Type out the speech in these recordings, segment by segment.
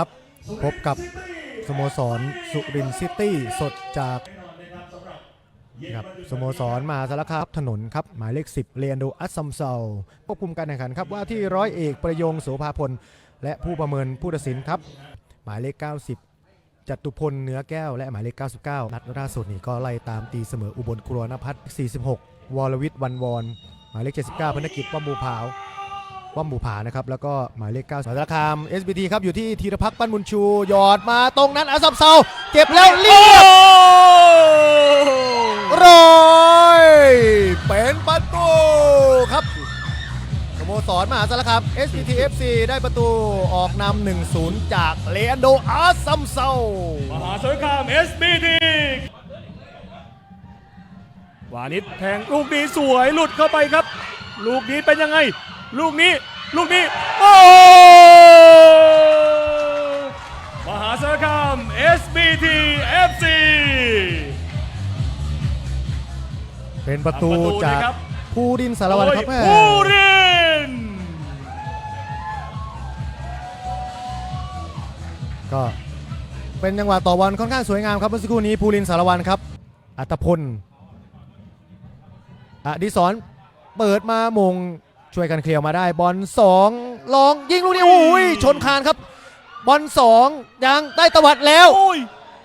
ครับ พบกับสโมสรสุรินทร์ซิตี้สดจากครับสโมสรมหาสารคามถนนครับ หมายเลข 10 เรียนโดอัสซัมเซาควบคุมการแข่งขันครับว่าที่ร้อยเอกประยงโสภาพล และผู้ประเมินผู้ตัดสินครับ หมายเลข 90จตุพลเนื้อแก้วและหมายเลข 99 นัดล่าสุดนี่ก็ไล่ตามตีเสมออุบลครัวนภัทร46 วรวิทย์วันวอนหมายเลข 79พนกิจป้อมบูผาว ป้อมบูผานะครับแล้วก็หมายเลข9สารคาม SBT ครับอยู่ที่ธีรพักษ์ปั้นบุญชูหยอดมาตรงนั้นอาซัมเซาเก็บแล้วเรียบร้อยเป็นประตูครับสโมสรมหาสารคาม SBT FC ได้ประตูออกนำ1-0 จากเลอันโดอาซัมเซามหาสารคาม SBT วานิชแทงลูกนี้สวยหลุดเข้าไปครับ ลูกนี้เป็นยังไง ลูกนี้ลูกนี้โอ้มหาสารคาม SBT FC เป็นประตูทำประตูจากนะครับภูดินสารวัตรครับแม่โอ้ยผู้ริน ก็เป็นจังหวะต่อบอลค่อนข้างสวยงามครับเมื่อสักครู่นี้ภูรินสารวัตรครับ อัตพลอดิศรเปิดมามง ช่วยกันเคลียร์มาได้บอลสองลองยิงลูกนี้โอ้ยชนคานครับ บอลสองยังได้ตวัดแล้วโอ้ย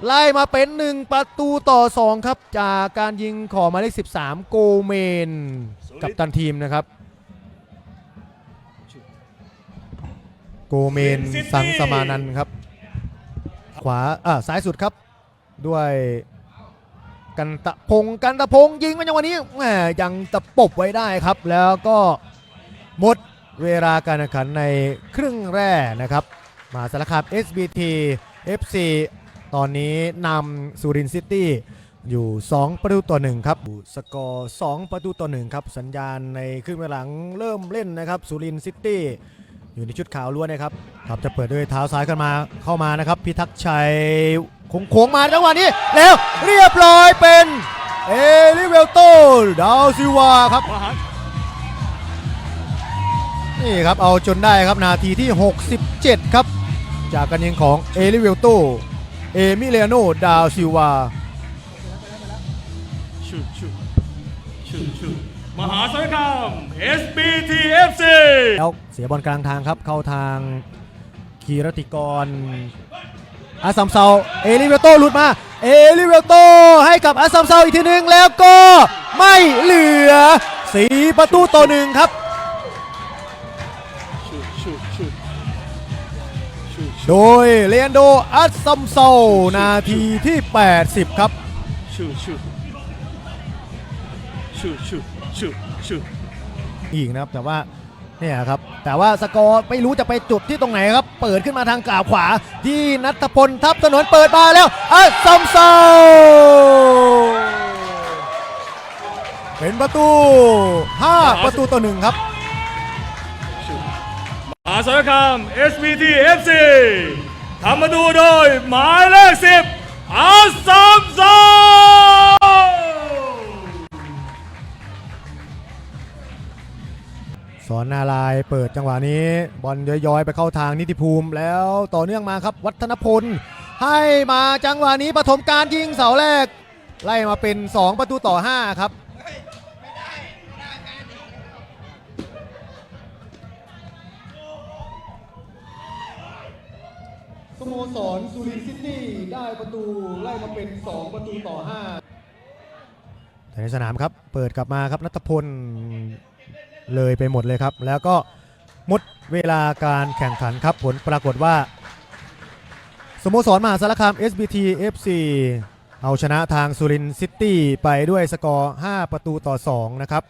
ไล่มาเป็น1ประตูต่อ2ครับ จากการยิงของหมายเลข13 โกเมน กับตันทีมนะครับ โกเมนสังสมานันท์ครับ ขวาอ่าซ้ายสุดครับ ด้วยกันตะพงศ์กันตะพงศ์ยิงมันยังวันนี้แหมยังตะปบไว้ได้ครับ แล้วก็ หมดเวลาการแข่งขันในครึ่งแรกนะครับ มาสารคาม SBT FC ตอนนี้นำสุรินทร์ซิตี้อยู่ 2 ประตูต่อ1ครับสกอร์ 2 ประตูต่อ1ครับ สัญญาณในครึ่งหลังเริ่มเล่นนะครับสุรินทร์ซิตี้อยู่ในชุดขาวล้วนนะครับครับจะเปิดด้วยเท้าซ้ายขึ้นมาเข้ามานะครับ พิทักษ์ชัยโค้งมาจังหวะนี้ แล้วเรียบร้อยเป็น เอลิเวลโตดาวซิวาครับ นี่ครับเอาจนได้ครับนาทีที่ 67 ครับ จากการยิงของเอลิเวลโตเอมิเลโนดาวซิลวาชุดชุดชุดชุดมหาสารคาม SBT FC แล้วเสียบอลกลางทางครับเข้าทางคีรติกรอาซัมเซาเอลิเวลโตหลุดมา เอลิเวลโตให้กับอาซัมเซาอีกทีหนึ่งแล้วก็ไม่เหลือ4ประตูต่อหนึ่งครับ โดยเลอันโดอัสซัมเซนาทีที่ 80 ครับชุดชุดชุดชุดชุดชุดอีกนะครับแต่ว่าเนี่ยครับ แต่ว่าสกอร์ไม่รู้จะไปจุดที่ตรงไหนครับ เปิดขึ้นมาทางกล่าวขวา ที่นัทพลทับถนนเปิดมาแล้วอัสซัมเซเป็นประตู 5 ประตูต่อหนึ่งครับาสารคาม SBT FC ทำมาดูโดย หมายเลขสิบอาซัมซาสอนนารายเปิดจังหวะนี้ บอลย้อยๆ ไปเข้าทางนิติภูมิ แล้วต่อเนื่องมาครับ วัฒนพล ให้มาจังหวะนี้ปฐมการยิงเสาแรก ไล่มาเป็น 2 ประตูต่อ 5 ครับ โมสรสุรินซิตี้ได้ประตูไล่มาเป็น 2 ประตูต่อ5ในสนามครับเปิดกลับมาครับนัทพลเลยไปหมดเลยครับ แล้วก็หมดเวลาการแข่งขันครับผลปรากฏว่า สโมสรมหาสารคาม SBT FC เอาชนะทางสุรินทร์ซิตี้ไปด้วยสกอร์ 5 ประตูต่อ 2 นะครับ